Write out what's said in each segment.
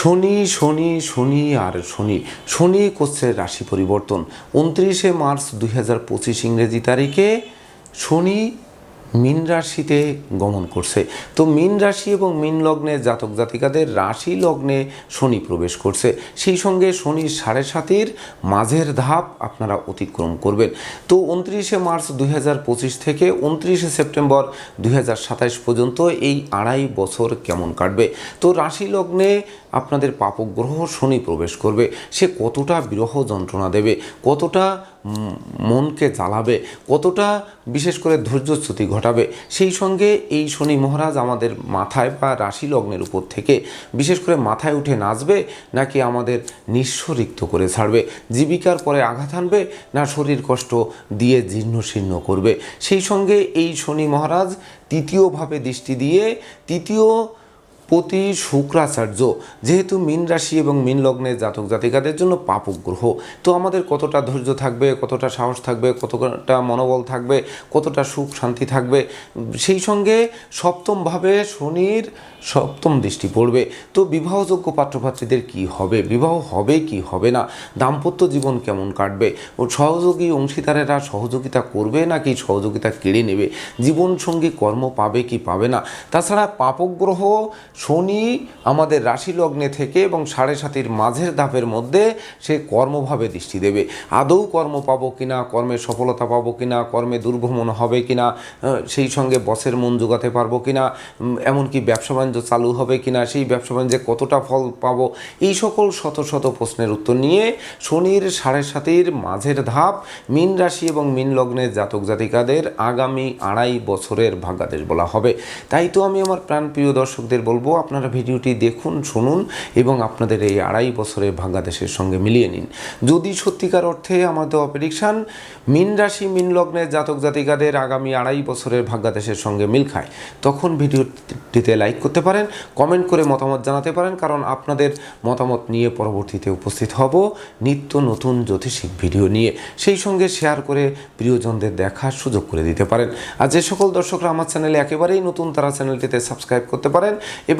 শনি শনি শনি আর শনি। শনি কোশ্চের রাশি পরিবর্তন। উনত্রিশে মার্চ দুই হাজার পঁচিশ ইংরেজি তারিখে শনি মীন রাশিতে গমন করছে। তো মীন রাশি এবং মীন লগ্নে জাতক জাতিকাদের রাশি লগ্নে শনি প্রবেশ করছে। সেই সঙ্গে শনি সাড়ে সাতের মাঝের ধাপ আপনারা অতিক্রম করবেন। তো উনত্রিশে মার্চ দুই হাজার পঁচিশ থেকে উনত্রিশে সেপ্টেম্বর দুই পর্যন্ত এই আড়াই বছর কেমন কাটবে? তো রাশি লগ্নে আপনাদের পাপগ্রহ শনি প্রবেশ করবে। সে কতটা বিরহ যন্ত্রণা দেবে? কতটা মনকে জ্বালাবে, কতটা বিশেষ করে ধৈর্যচ্যুতি ঘটাবে, সেই সঙ্গে এই শনি মহারাজ আমাদের মাথায় বা রাশি লগ্নের উপর থেকে বিশেষ করে মাথায় উঠে নাচবে, নাকি আমাদের নিঃস্ব রিক্ত করে ছাড়বে, জীবিকার পরে আঘাত আনবে, না শরীর কষ্ট দিয়ে জীর্ণ শীর্ণ করবে? সেই সঙ্গে এই শনি মহারাজ তৃতীয়ভাবে দৃষ্টি দিয়ে, তৃতীয় প্রতি শুক্রাচার্য যেহেতু মীন রাশি এবং মীন লগ্নের জাতক জাতিকাদের জন্য পাপক গ্রহ, তো আমাদের কতটা ধৈর্য থাকবে, কতটা সাহস থাকবে, কতটা মনোবল থাকবে, কতটা সুখ শান্তি থাকবে, সেই সঙ্গে সপ্তমভাবে শনির সপ্তম দৃষ্টি পড়বে। তো বিবাহযোগ্য পাত্রপাত্রীদের কি হবে, বিবাহ হবে কি হবে না, দাম্পত্য জীবন কেমন কাটবে, ও সহযোগী অংশীদারেরা সহযোগিতা করবে নাকি সহযোগিতা কেড়ে নেবে, জীবনসঙ্গী কর্ম পাবে কি পাবে না, তাছাড়া পাপগ্রহ শনি আমাদের রাশি লগ্নে থেকে এবং সাড়ে সাতির মাঝের ধাপের মধ্যে সে কর্মভাবে দৃষ্টি দেবে। আদৌ কর্ম পাবো কিনা, কর্মে সফলতা পাবো কিনা, কর্মে দুর্ভ্রমণ হবে কিনা সেই সঙ্গে বসের মন জোগাতে পারব কিনা এমনকি ব্যবসা বাণিজ্য চালু হবে কিনা, সেই ব্যবসা বাণিজ্যে কতটা ফল পাবো, এই সকল শত শত প্রশ্নের উত্তর নিয়ে শনির সাড়ে সাতির মাঝের ধাপ মীন রাশি এবং মীন লগ্নের জাতক জাতিকাদের আগামী আড়াই বছরের ভাগ্যাদেশ বলা হবে। তাই তো আমি আমার প্রাণপ্রিয় দর্শকদের বলব আপনারা ভিডিওটি দেখুন, শুনুন এবং আপনাদের এই আড়াই বছরের ভাগ্যাদেশের সঙ্গে মিলিয়ে নিন। যদি সত্যিকার অর্থে আমার দেওয়া প্রেডিকশান মীন রাশি, মীন লগ্নের জাতক জাতিকাদের আগামী আড়াই বছরের ভাগ্যাদেশের সঙ্গে মিল খায়। তখন ভিডিওটিতে লাইক করতে পারেন কমেন্ট করে মতামত জানাতে পারেন, কারণ আপনাদের মতামত নিয়ে পরবর্তীতে উপস্থিত হব নিত্য নতুন জ্যোতিষিক ভিডিও নিয়ে। সেই সঙ্গে শেয়ার করে প্রিয়জনদের দেখার সুযোগ করে দিতে পারেন। আর যে সকল দর্শকরা আমার চ্যানেলে একেবারেই নতুন, তারা চ্যানেলটিতে সাবস্ক্রাইব করতে পারেন এবং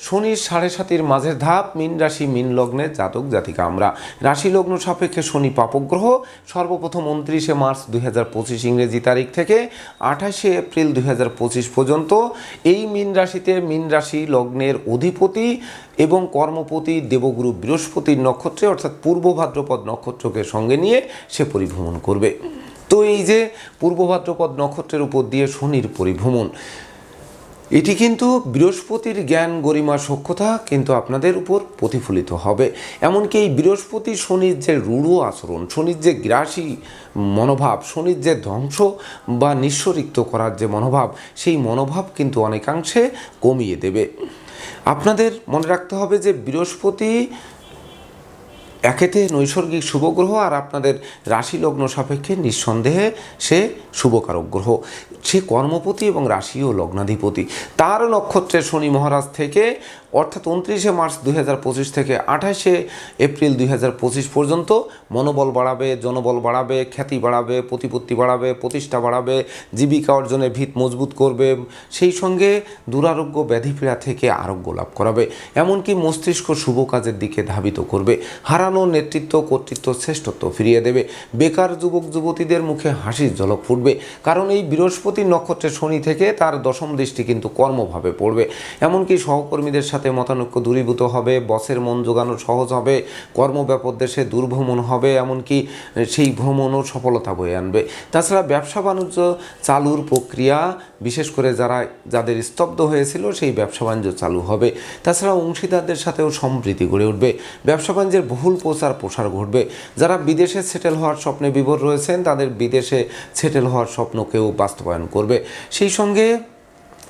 শনির সাড়ে সাতির মাঝের ধাপ, মিন রাশি, মিন লগ্নের জাতক, জাতিকা আমরা। রাশি লগ্ন সাপেক্ষে শনি পাপগ্রহ। সর্বপ্রথম উনত্রিশে মার্চ দুই হাজার পঁচিশ ইংরেজি তারিখ থেকে আঠাশে এপ্রিল দুই হাজার পঁচিশ পর্যন্ত এই মিন রাশিতে মিন রাশি লগ্নের অধিপতি এবং কর্মপতি দেবগুরু বৃহস্পতির নক্ষত্রে অর্থাৎ পূর্ব ভাদ্রপদ নক্ষত্রকে সঙ্গে নিয়ে সে পরিভ্রমণ করবে। তো এই যে পূর্ব ভাদ্রপদ নক্ষত্রের উপর দিয়ে শনির পরিভ্রমণ এটি কিন্তু বৃহস্পতির জ্ঞান গরিমা সক্ষতা কিন্তু আপনাদের উপর প্রতিফলিত হবে। এমনকি এই বৃহস্পতি শনির যে রূঢ় আচরণ, শনির যে গ্রাসী মনোভাব, শনির যে ধ্বংস বা নিঃস্বরিক্ত করার যে মনোভাব, সেই মনোভাব কিন্তু অনেকাংশে কমিয়ে দেবে। আপনাদের মনে রাখতে হবে যে বৃহস্পতি একেতে নৈসর্গিক শুভগ্রহ আর আপনাদের রাশি লগ্ন সাপেক্ষে নিঃসন্দেহে সে শুভকারক গ্রহ। সে কর্মপতি এবং রাশি ও লগ্নাধিপতি। তার নক্ষত্রে শনি মহারাজ থেকে, অর্থাৎ উনত্রিশে মার্চ দুই হাজার পঁচিশ থেকে আঠাশে এপ্রিল দুই হাজার পঁচিশ পর্যন্ত মনোবল বাড়াবে, জনবল বাড়াবে, খ্যাতি বাড়াবে, প্রতিপত্তি বাড়াবে, প্রতিষ্ঠা বাড়াবে, জীবিকা অর্জনে ভিত মজবুত করবে, সেই সঙ্গে দুরারোগ্য ব্যাধিপীড়া থেকে আরোগ্য লাভ করাবে। এমনকি মস্তিষ্ক শুভ কাজের দিকে ধাবিত করবে। হারানো নেতৃত্ব কর্তৃত্ব শ্রেষ্ঠত্ব ফিরিয়ে দেবে। বেকার যুবক, যুবতীদের মুখে হাসির ঝলক ফুটবে। কারণ এই বৃহস্পতি নক্ষত্রের শনি থেকে তার দশম দৃষ্টি কিন্তু কর্মভাবে পড়বে। এমনকি সহকর্মীদের সাথে মতানৈক্য দূরীভূত হবে, বসের মন জোগানো সহজ হবে, কর্মব্যাপক দেশে দুর্ভ্রমণ হবে, এমনকি সেই ভ্রমণও সফলতা বয়ে আনবে। তাছাড়া ব্যবসা বাণিজ্য চালুর প্রক্রিয়া বিশেষ করে যারা, যাদের স্তব্ধ হয়েছিল সেই ব্যবসা বাণিজ্য চালু হবে। তাছাড়া অংশীদারদের সাথেও সম্প্রীতি গড়ে উঠবে। ব্যবসা বাণিজ্যের বহুল প্রচার প্রসার ঘটবে। যারা বিদেশে সেটেল হওয়ার স্বপ্নে বিভোর রয়েছেন, তাদের বিদেশে সেটেল হওয়ার স্বপ্নকেও বাস্তবায়ন করবে। সেই সঙ্গে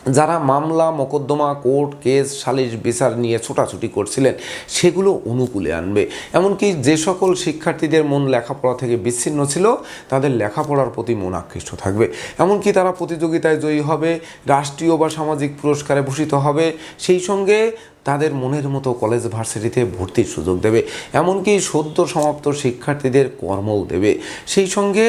যারা মামলা, মোকদ্দমা, কোর্ট কেস, সালিশ, বিচার নিয়ে ছোটাছুটি করছিলেন, সেগুলো অনুকূলে আনবে। এমনকি যে সকল শিক্ষার্থীদের মন লেখাপড়া থেকে বিচ্ছিন্ন ছিল, তাদের লেখাপড়ার প্রতি মন আকৃষ্ট থাকবে। এমনকি তারা প্রতিযোগিতায় জয়ী হবে, রাষ্ট্রীয় বা সামাজিক পুরস্কারে ভূষিত হবে, সেই সঙ্গে তাদের মনের মতো কলেজ ভার্সিটিতে ভর্তির সুযোগ দেবে। এমনকি সদ্য সমাপ্ত শিক্ষার্থীদের কর্মও দেবে। সেই সঙ্গে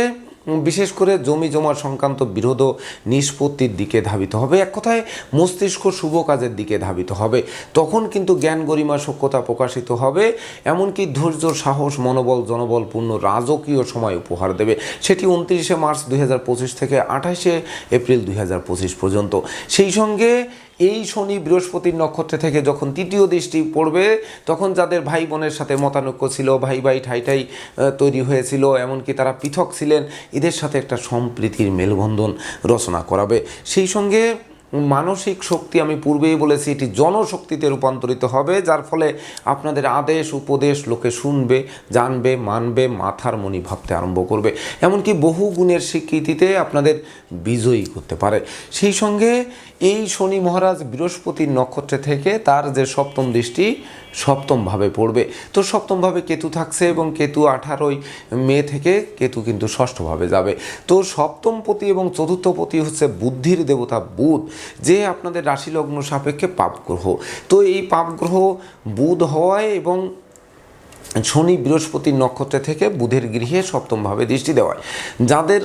বিশেষ করে জমি জমা সংক্রান্ত বিরোধ নিষ্পত্তির দিকে ধাবিত হবে। এক কথায়, মস্তিষ্ক শুভ কাজের দিকে ধাবিত হবে। তখন কিন্তু জ্ঞান গরিমা সক্ষতা প্রকাশিত হবে। এমনকি ধৈর্য, সাহস, মনোবল, জনবলপূর্ণ রাজকীয় সময় উপহার দেবে। সেটি উনত্রিশে মার্চ দুই হাজার পঁচিশ থেকে আঠাশে এপ্রিল দুই হাজার পঁচিশ পর্যন্ত। সেই সঙ্গে এই শনি বৃহস্পতির নক্ষত্রে থেকে যখন তৃতীয় দৃষ্টি পড়বে, তখন যাদের ভাই বোনের সাথে মতানৈক্য ছিল, ভাই ভাই ঠাই ঠাই তৈরি হয়েছিল, এমনকি তারা পৃথক ছিলেন, এদের সাথে একটা সম্প্রীতির মেলবন্ধন রচনা করাবে। সেই সঙ্গে মানসিক শক্তি আমি পূর্বেই বলেছি, এটি জনশক্তিতে রূপান্তরিত হবে, যার ফলে আপনাদের আদেশ, উপদেশ লোকে শুনবে, জানবে, মানবে, মাথার মনি ভাবতে আরম্ভ করবে। এমনকি বহু গুণের স্বীকৃতিতে আপনাদের বিজয়ী করতে পারে। সেই সঙ্গে এই শনি মহারাজ বৃহস্পতির নক্ষত্রে থেকে তার যে সপ্তম দৃষ্টি সপ্তমভাবে পড়বে। তো সপ্তমভাবে কেতু থাকছে এবং কেতু আঠারোই মে থেকে কেতু কিন্তু ষষ্ঠভাবে যাবে। তো সপ্তম পতি এবং চতুর্থ পতি হচ্ছে বুদ্ধির দেবতা বুধ। যে আপনাদের রাশি লগ্ন সাপেক্ষে পাপ গ্রহ। তো এই পাপ গ্রহ বুধ হওয়ায় এবং শনি বৃহস্পতির নক্ষত্রে থেকে বুধের গৃহে সপ্তমভাবে দৃষ্টি দেওয়ায়। যাদের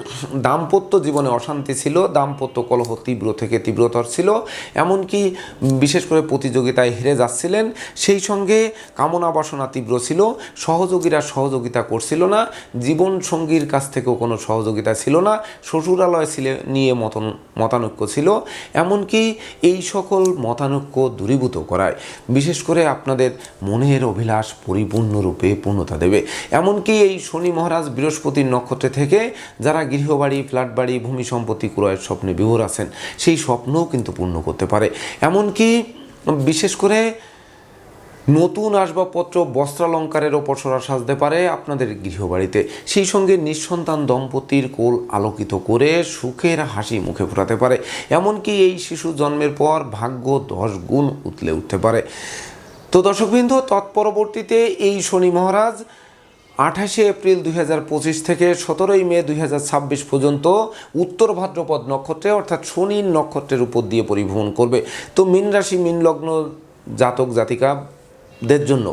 দাম্পত্য জীবনে অশান্তি ছিল, দাম্পত্য কলহ তীব্র থেকে তীব্রতর ছিল, এমনকি বিশেষ করে প্রতিযোগিতায় হেরে যাচ্ছিলেন, সেই সঙ্গে কামনা বাসনা তীব্র ছিল, সহযোগীরা সহযোগিতা করছিল না, জীবন সঙ্গীর কাছ থেকেও কোনো সহযোগিতা ছিল না, শ্বশুরালয় ছিল নিয়ে মতন, মতানৈক্য ছিল, এমনকি এই সকল মতানৈক্য দূরীভূত করায়। বিশেষ করে আপনাদের মনের অভিলাষ পরিপূর্ণরূপে। পূর্ণতা দেবে। এমনকি এই শনি মহারাজ বৃহস্পতির নক্ষত্রে থেকে যারা গৃহবাড়ি ফ্ল্যাট বাড়ি ভূমি সম্পত্তি ক্রয়ের স্বপ্নে বিভোর আছেন, সেই স্বপ্নও কিন্তু পূর্ণ করতে পারে। এমনকি বিশেষ করে নতুন আসবাবপত্র, বস্ত্রালঙ্কারের ওপর সরা সাজতে পারে আপনাদের গৃহবাড়িতে। সেই সঙ্গে নিঃসন্তান দম্পতির কোল আলোকিত করে সুখের হাসি মুখে ফোটাতে পারে। এমনকি এই শিশু জন্মের পর ভাগ্য দশ গুণ উতলে উঠতে পারে। তো দর্শকবৃন্দ, তৎপরবর্তীতে এই শনি মহারাজ আঠাশে এপ্রিল দুই হাজার পঁচিশ থেকে সতেরোই মে দুই হাজার ছাব্বিশ পর্যন্ত উত্তর ভাদ্রপদ নক্ষত্রে, অর্থাৎ শনির নক্ষত্রের উপর দিয়ে পরিভ্রমণ করবে। তো মীন রাশি জাতক জাতিকা দের জন্য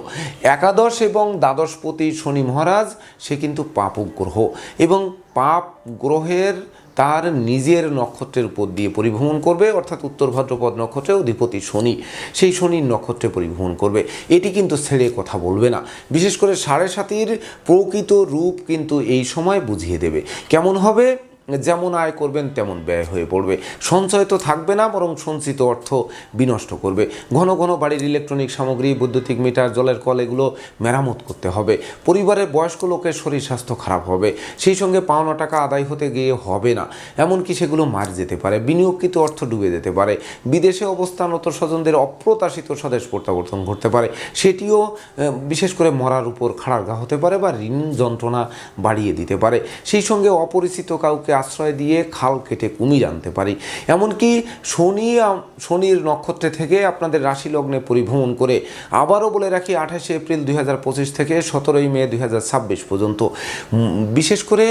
একাদশ এবং দ্বাদশপতি শনি মহারাজ, সে কিন্তু পাপক গ্রহ এবং পাপ গ্রহের তার নিজের নক্ষত্রের উপর দিয়ে পরিভ্রমণ করবে, অর্থাৎ উত্তর ভাদ্রপদ নক্ষত্রে অধিপতি শনি। সেই শনির নক্ষত্রে পরিভ্রমণ করবে। এটি কিন্তু ছেড়ে কথা বলবে না। বিশেষ করে সাড়ে সাতির প্রকৃত রূপ কিন্তু এই সময় বুঝিয়ে দেবে। কেমন হবে? যেমন আয় করবেন, তেমন ব্যয় হয়ে পড়বে। সঞ্চয় তো থাকবে না, বরং সঞ্চিত অর্থ বিনষ্ট করবে। ঘন ঘন বাড়ির ইলেকট্রনিক সামগ্রী, বৈদ্যুতিক মিটার, জলের কল, এগুলো মেরামত করতে হবে। পরিবারের বয়স্ক লোকের শরীর স্বাস্থ্য খারাপ হবে। সেই সঙ্গে পাওনা টাকা আদায় হতে গিয়ে হবে না। এমনকি সেগুলো মার যেতে পারে, বিনিয়োগকৃত অর্থ ডুবে যেতে পারে। বিদেশে অবস্থানরত স্বজনদের অপ্রত্যাশিত স্বদেশ প্রত্যাবর্তন ঘটতে পারে। সেটিও বিশেষ করে মরার উপর খাড়ারঘা হতে পারে বা ঋণ যন্ত্রণা বাড়িয়ে দিতে পারে। সেই সঙ্গে অপরিচিত কাউকে আশ্রয় দিয়ে খাল কেটে কুমির আনতে পারি। এমনকি শনি শনির নক্ষত্রে থেকে আপনাদের রাশি লগ্নে পরিভ্রমণ করে আবারও বলে রাখি আঠাশে এপ্রিল দুই হাজার পঁচিশ থেকে সতেরোই মে দুই হাজার ছাব্বিশ পর্যন্ত। বিশেষ করে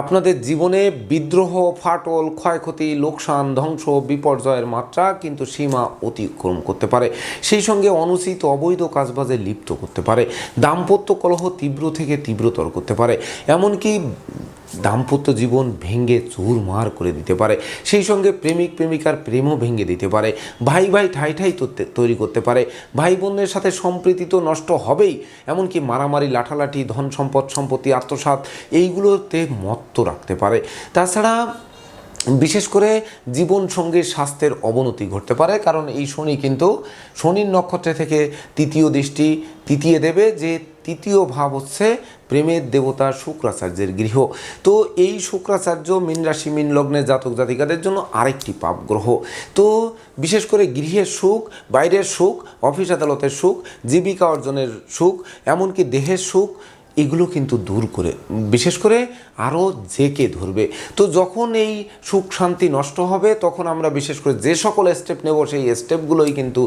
আপনাদের জীবনে বিদ্রোহ, ফাটল, ক্ষয়ক্ষতি, লোকসান, ধ্বংস, বিপর্যয়ের মাত্রা কিন্তু সীমা অতিক্রম করতে পারে। সেই সঙ্গে অনুচিত অবৈধ কাজবাজে লিপ্ত করতে পারে। দাম্পত্য কলহ তীব্র থেকে তীব্রতর করতে পারে। এমনকি দাম্পত্য জীবন ভেঙ্গে চুর মার করে দিতে পারে। সেই সঙ্গে প্রেমিক, প্রেমিকার প্রেমও ভেঙে দিতে পারে। ভাই ভাই, ঠাই ঠাই তৈরি- করতে পারে। ভাই বোনদের সাথে সম্প্রীতি তো নষ্ট হবেই, এমনকি মারামারি, লাঠালাঠি ধন সম্পদ সম্পত্তি আত্মসাত এইগুলোতে মত্ত রাখতে পারে। তাছাড়া বিশেষ করে জীবন সঙ্গীর স্বাস্থ্যের অবনতি ঘটতে পারে, কারণ এই শনি কিন্তু শনির নক্ষত্রে থেকে তৃতীয় দৃষ্টি তৃতীয় দেবে, যে তৃতীয় ভাব হচ্ছে প্রেমের দেবতা শুক্রাচার্যের গৃহ। তো এই শুক্রাচার্য মীন রাশি, মীন লগ্নের জাতক জাতিকাদের জন্য আরেকটি পাপ গ্রহ। তো বিশেষ করে গৃহের সুখ, বাইরের সুখ, অফিস আদালতের সুখ, জীবিকা অর্জনের সুখ, এমনকি দেহের সুখ এগুলো কিন্তু দূর করে, বিশেষ করে আরও জেকে ধরবে। তো যখন এই সুখ শান্তি নষ্ট হবে, তখন আমরা বিশেষ করে যে সকল স্টেপ নেব, সেই স্টেপগুলোই কিন্তু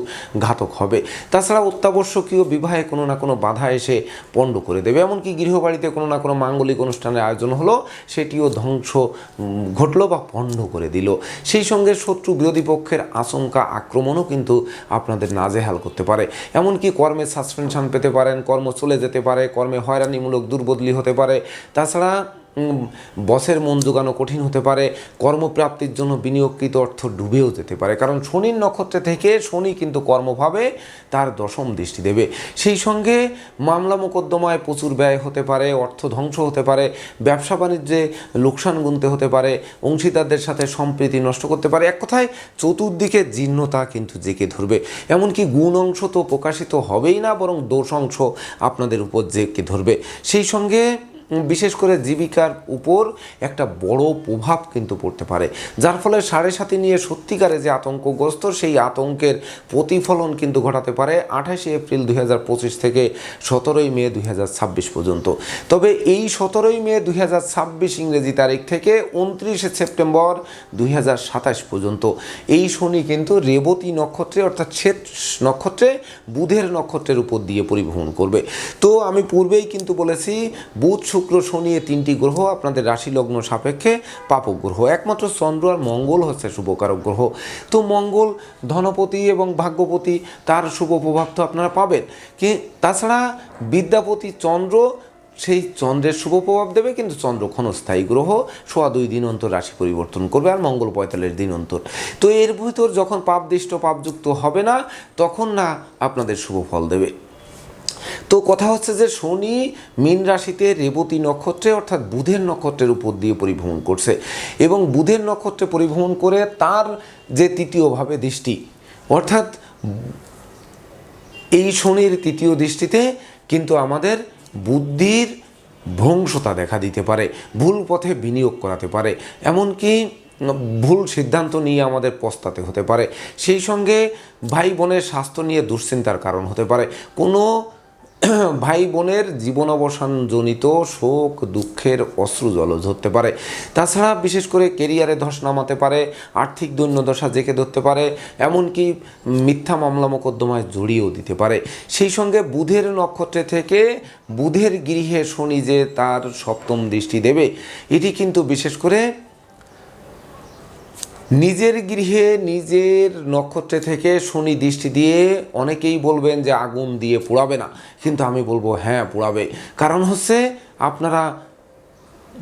ঘাতক হবে। তাছাড়া অত্যাবশ্যকীয় বিবাহে কোনো না কোনো বাধা এসে পণ্ড করে দেবে। এমনকি গৃহবাড়িতে কোনো না কোনো মাঙ্গলিক অনুষ্ঠানের আয়োজন হলো, সেটিও ধ্বংস ঘটলো বা পণ্ড করে দিল। সেই সঙ্গে শত্রু বিরোধী পক্ষের আশঙ্কা, আক্রমণও কিন্তু আপনাদের নাজেহাল করতে পারে। এমনকি কর্মে সাসপেনশন পেতে পারেন, কর্ম চলে যেতে পারে, কর্মে হয়রানিমূলক দুর্বদলি হতে পারে। তাছাড়া বসের মন জোগানো কঠিন হতে পারে, কর্মপ্রাপ্তির জন্য বিনিয়োগকৃত অর্থ ডুবেও যেতে পারে। কারণ শনির নক্ষত্রে থেকে শনি কিন্তু কর্মভাবে তার দশম দৃষ্টি দেবে। সেই সঙ্গে মামলা মোকদ্দমায় প্রচুর ব্যয় হতে পারে, অর্থ ধ্বংস হতে পারে, ব্যবসা বাণিজ্যে লোকসান গুনতে হতে পারে, অংশীদারদের সাথে সম্প্রীতি নষ্ট করতে পারে। এক কথায়, চতুর্দিকে জীর্ণতা কিন্তু জেঁকে ধরবে। এমনকি গুণ অংশ তো প্রকাশিত হবেই না, বরং দোষ অংশ আপনাদের উপর জেঁকে ধরবে। সেই সঙ্গে বিশেষ করে জীবিকার উপর একটা বড় প্রভাব কিন্তু পড়তে পারে। যার ফলে সাড়ে সাথে নিয়ে সত্যিকারে যে আতঙ্কগ্রস্ত, সেই আতঙ্কের প্রতিফলন কিন্তু ঘটাতে পারে আঠাশে এপ্রিল দুই হাজার পঁচিশ থেকে সতেরোই মে দুই হাজার ছাব্বিশ পর্যন্ত। তবে এই সতেরোই মে দুই হাজার ছাব্বিশ ইংরেজি তারিখ থেকে উনত্রিশে সেপ্টেম্বর দুই হাজার সাতাশ পর্যন্ত। এই শনি কিন্তু রেবতী নক্ষত্রে, অর্থাৎ শ্বেত নক্ষত্রে, বুধের নক্ষত্রের উপর দিয়ে পরিভ্রমণ করবে। তো আমি পূর্বেই কিন্তু বলেছি, বুধ শুক্র, শনি এ তিনটি গ্রহ আপনাদের রাশি লগ্ন সাপেক্ষে পাপক গ্রহ। একমাত্র চন্দ্র আর মঙ্গল হচ্ছে শুভকারক গ্রহ। তো মঙ্গল ধনপতি এবং ভাগ্যপতি, তার শুভ প্রভাব তো আপনারা পাবেন। কি, তাছাড়া বিদ্যাপতি চন্দ্র, সেই চন্দ্রের শুভ প্রভাব দেবে, কিন্তু চন্দ্র ক্ষণস্থায়ী গ্রহ, সোয়া দুই দিন অন্তর রাশি পরিবর্তন করবে আর মঙ্গল পঁয়তাল্লিশ দিন অন্তর। তো এর ভিতর যখন পাপদৃষ্ট, পাপযুক্ত হবে না, তখন না আপনাদের শুভ ফল দেবে। তো কথা হচ্ছে যে শনি মীন রাশিতে রেবতী নক্ষত্রে অর্থাৎ বুধের নক্ষত্রের উপর দিয়ে পরিভ্রমণ করছে এবং বুধের নক্ষত্রে পরিভ্রমণ করে তার যে তৃতীয়ভাবে দৃষ্টি, অর্থাৎ এই শনির তৃতীয় দৃষ্টিতে কিন্তু আমাদের বুদ্ধির ভ্রংশতা দেখা দিতে পারে, ভুল পথে বিনিয়োগ করাতে পারে, এমনকি ভুল সিদ্ধান্ত নিয়ে আমাদের পস্তাতে হতে পারে। সেই সঙ্গে ভাই বোনের স্বাস্থ্য নিয়ে দুশ্চিন্তার কারণ হতে পারে। কোনো ভাই বোনের জীবন অবসানজনিত শোক, দুঃখের অশ্রু জল ধরতে পারে। তাছাড়া বিশেষ করে কেরিয়ারে ধস নামাতে পারে, আর্থিক দৈন্যদশা জেঁকে ধরতে পারে, এমনকি মিথ্যা মামলা মোকদ্দমায় জড়িয়েও দিতে পারে। সেই সঙ্গে বুধের নক্ষত্রে থেকে বুধের গৃহে শনি যে তার সপ্তম দৃষ্টি দেবে, এটি কিন্তু বিশেষ করে নিজের গৃহে, নিজের নক্ষত্রে থেকে শনি দৃষ্টি দিয়ে অনেকেই বলবেন যে আগুন দিয়ে পোড়াবে না। কিন্তু আমি বলব হ্যাঁ পোড়াবে কারণ হচ্ছে আপনারা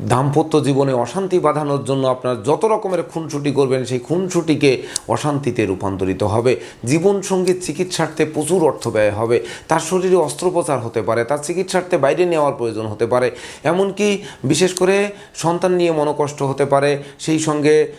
দাম্পত্য জীবনে অশান্তি বাঁধানোর জন্য আপনার যত রকমের খুনসুটি করবেন, সেই খুনসুটিকে অশান্তিতে রূপান্তরিত হবে। জীবনসঙ্গীর চিকিৎসার্থে প্রচুর অর্থ ব্যয় হবে। তার শরীরে অস্ত্রোপচার হতে পারে, তার চিকিৎসার্থে বাইরে নেওয়ার প্রয়োজন হতে পারে। এমনকি বিশেষ করে সন্তান নিয়ে মনোকষ্ট হতে পারে, সেই সঙ্গে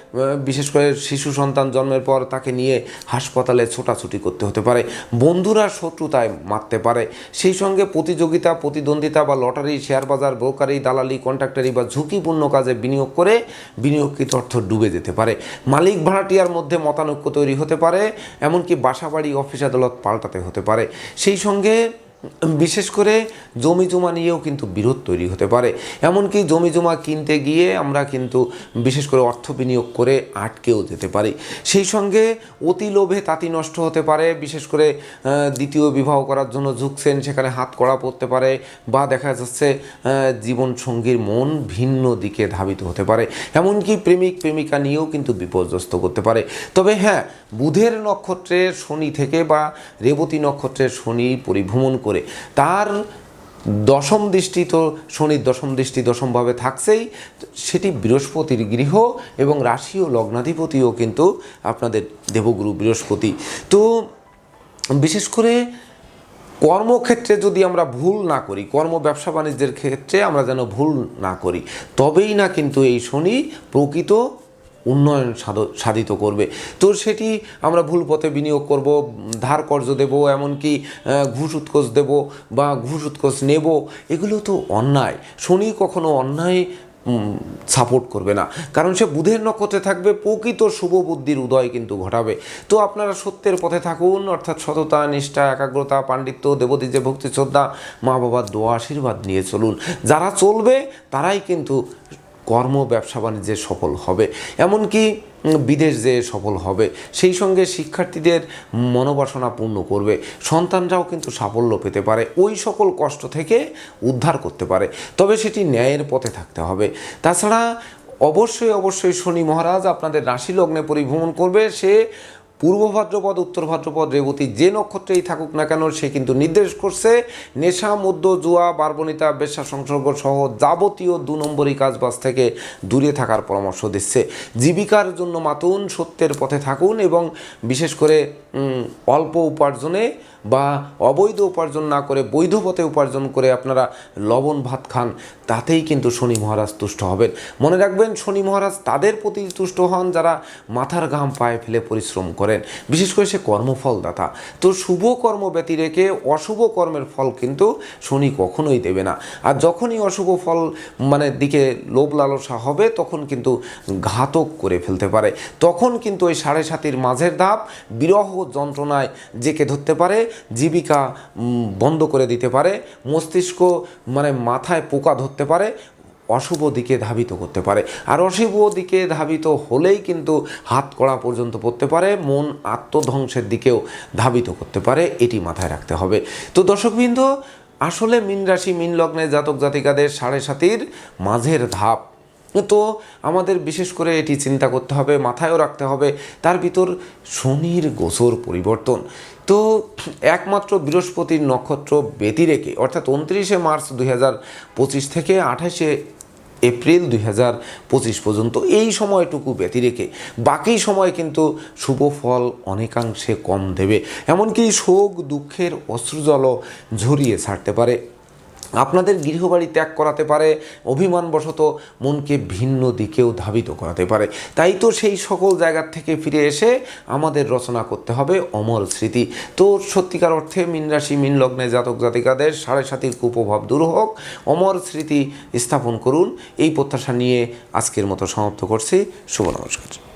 বিশেষ করে শিশু সন্তান জন্মের পর তাকে নিয়ে হাসপাতালে ছোটাছুটি করতে হতে পারে। বন্ধুরা শত্রুতায় মারতে পারে। সেই সঙ্গে প্রতিযোগিতা, প্রতিদ্বন্দ্বিতা বা লটারি শেয়ার বাজার ব্রোকারি, দালালি, কন্ট্রাক্টারি বা ঝুঁকিপূর্ণ কাজে বিনিয়োগ করে বিনিয়োগকৃত অর্থ ডুবে যেতে পারে। মালিক ভাড়াটিয়ার মধ্যে মতানৈক্য তৈরি হতে পারে, এমনকি বাসাবাড়ি অফিস আদালত পাল্টাতে হতে পারে। সেই সঙ্গে বিশেষ করে জমি জমা নিয়েও কিন্তু বিরোধ তৈরি হতে পারে। এমনকি জমি জমা কিনতে গিয়ে আমরা কিন্তু বিশেষ করে অর্থ বিনিয়োগ করে আটকেও যেতে পারি। সেই সঙ্গে অতি লোভে তাঁতি নষ্ট হতে পারে, বিশেষ করে দ্বিতীয় বিবাহ করার জন্য ঝুঁকছেন, সেখানে হাত কড়া পড়তে পারে বা দেখা যাচ্ছে জীবন সঙ্গীর মন ভিন্ন দিকে ধাবিত হতে পারে। এমনকি প্রেমিক, প্রেমিকা নিয়েও কিন্তু বিপর্যস্ত করতে পারে। তবে হ্যাঁ বুধের নক্ষত্রের শনি থেকে বা রেবতী নক্ষত্রের শনি পরিভ্রমণ করে তার দশম দৃষ্টি তো শনির দশম দৃষ্টি দশমভাবে থাকছেই। সেটি বৃহস্পতির গৃহ এবং রাশি ও লগ্নাধিপতিও কিন্তু আপনাদের দেবগুরু বৃহস্পতি। তো বিশেষ করে কর্মক্ষেত্রে যদি আমরা ভুল না করি, কর্ম ব্যবসা বাণিজ্যের ক্ষেত্রে আমরা যেন ভুল না করি, তবেই না কিন্তু এই শনি প্রকৃত উন্নয়ন সাধ- সাধিত করবে। তো সেটি আমরা ভুল পথে বিনিয়োগ করব, ধার কর্জ দেব, এমনকি ঘুষ উৎকোষ দেব বা ঘুষ উৎকোষ নেব, এগুলো তো অন্যায়। শনি কখনো অন্যায় সাপোর্ট করবে না। কারণ সে বুধের নক্ষত্রে থাকবে, প্রকৃত শুভ বুদ্ধির উদয় কিন্তু ঘটাবে। তো আপনারা সত্যের পথে থাকুন, অর্থাৎ সততা, নিষ্ঠা, একাগ্রতা, পাণ্ডিত্য দেবদীজে ভক্তি, শ্রদ্ধা, মা বাবার দোয়া, আশীর্বাদ নিয়ে চলুন। যারা চলবে, তারাই কিন্তু কর্ম, ব্যবসা বাণিজ্যে সফল হবে। এমনকি বিদেশ যেয়ে সফল হবে, সেই সঙ্গে শিক্ষার্থীদের মনোবাসনা পূর্ণ করবে। সন্তানরাও কিন্তু সাফল্য পেতে পারে। ওই সকল কষ্ট থেকে উদ্ধার করতে পারে। তবে সেটি ন্যায়ের পথে থাকতে হবে। তাছাড়া অবশ্যই অবশ্যই শনি মহারাজ আপনাদের রাশি লগ্নে পরিভ্রমণ করবে। সে পূর্ব ভাদ্রপদ, উত্তর ভাদ্রপদ, রেবতী যে নক্ষত্রেই থাকুক না কেন, সে কিন্তু নির্দেশ করছে নেশা মধ্য জুয়া, বার্বনিতা বেশা সংসর্গ সহ যাবতীয় দু নম্বরই কাজবাজ থেকে দূরে থাকার পরামর্শ দিচ্ছে। জীবিকার জন্য মাতুন, সত্যের পথে থাকুন এবং বিশেষ করে অল্প উপার্জনে বা অবৈধ উপার্জন না করে বৈধ পথে উপার্জন করে আপনারা লবণ ভাত খান, তাতেই কিন্তু শনি মহারাজ তুষ্ট হবেন। মনে রাখবেন, শনি মহারাজ তাদের প্রতি তুষ্ট হন যারা মাথার ঘাম পায়ে ফেলে পরিশ্রম করেন। বিশেষ করে সে কর্মফলদাতা। তো শুভ কর্ম ব্যতি রেখে অশুভ কর্মের ফল কিন্তু শনি কখনোই দেবে না। আর যখনই অশুভ ফল মানে দিকে লোভ লালসা হবে, তখন কিন্তু ঘাতক করে ফেলতে পারে। তখন কিন্তু ওই সাড়ে সাতির মাঝের ধাপ বিরহ যন্ত্রণায় জেকে ধরতে পারে, জীবিকা বন্ধ করে দিতে পারে, মস্তিষ্ক মানে মাথায় পোকা ধরতে পারে, অশুভ দিকে ধাবিত করতে পারে। আর অশুভ দিকে ধাবিত হলেই কিন্তু হাত কড়া পর্যন্ত পড়তে পারে, মন আত্মধ্বংসের দিকেও ধাবিত করতে পারে, এটি মাথায় রাখতে হবে। তো দর্শকবৃন্দ, আসলে মিন রাশি, মিন লগ্নে জাতক জাতিকাদের সাড়ে সাতির মাঝের ধাপ তো আমাদের বিশেষ করে এটি চিন্তা করতে হবে, মাথায়ও রাখতে হবে। তার ভিতর শনির গোচর পরিবর্তন। তো একমাত্র বৃহস্পতির নক্ষত্র ব্যতি রেখে অর্থাৎ উনত্রিশে মার্চ দুই থেকে আঠাশে এপ্রিল দুই হাজার পঁচিশ পর্যন্ত এই সময়টুকু ব্যতি রেখে বাকি সময় কিন্তু শুভ ফল অনেকাংশে কম দেবে। এমনকি শোক, দুঃখের অশ্রুজলও ঝরিয়ে ছাড়তে পারে। আপনাদের গৃহবাড়ি ত্যাগ করাতে পারে, অভিমানবশত মনকে ভিন্ন দিকেও ধাবিত করাতে পারে। তাই তো সেই সকল জায়গার থেকে ফিরে এসে আমাদের রচনা করতে হবে অমর স্মৃতি। তো সত্যিকার অর্থে মিন রাশি, মিন লগ্নে জাতক জাতিকাদের সাড়ে সাতির কুপ্রভাব দূর হোক অমর স্মৃতি স্থাপন করুন। এই প্রত্যাশা নিয়ে আজকের মতো সমাপ্ত করছি। শুভ নমস্কার।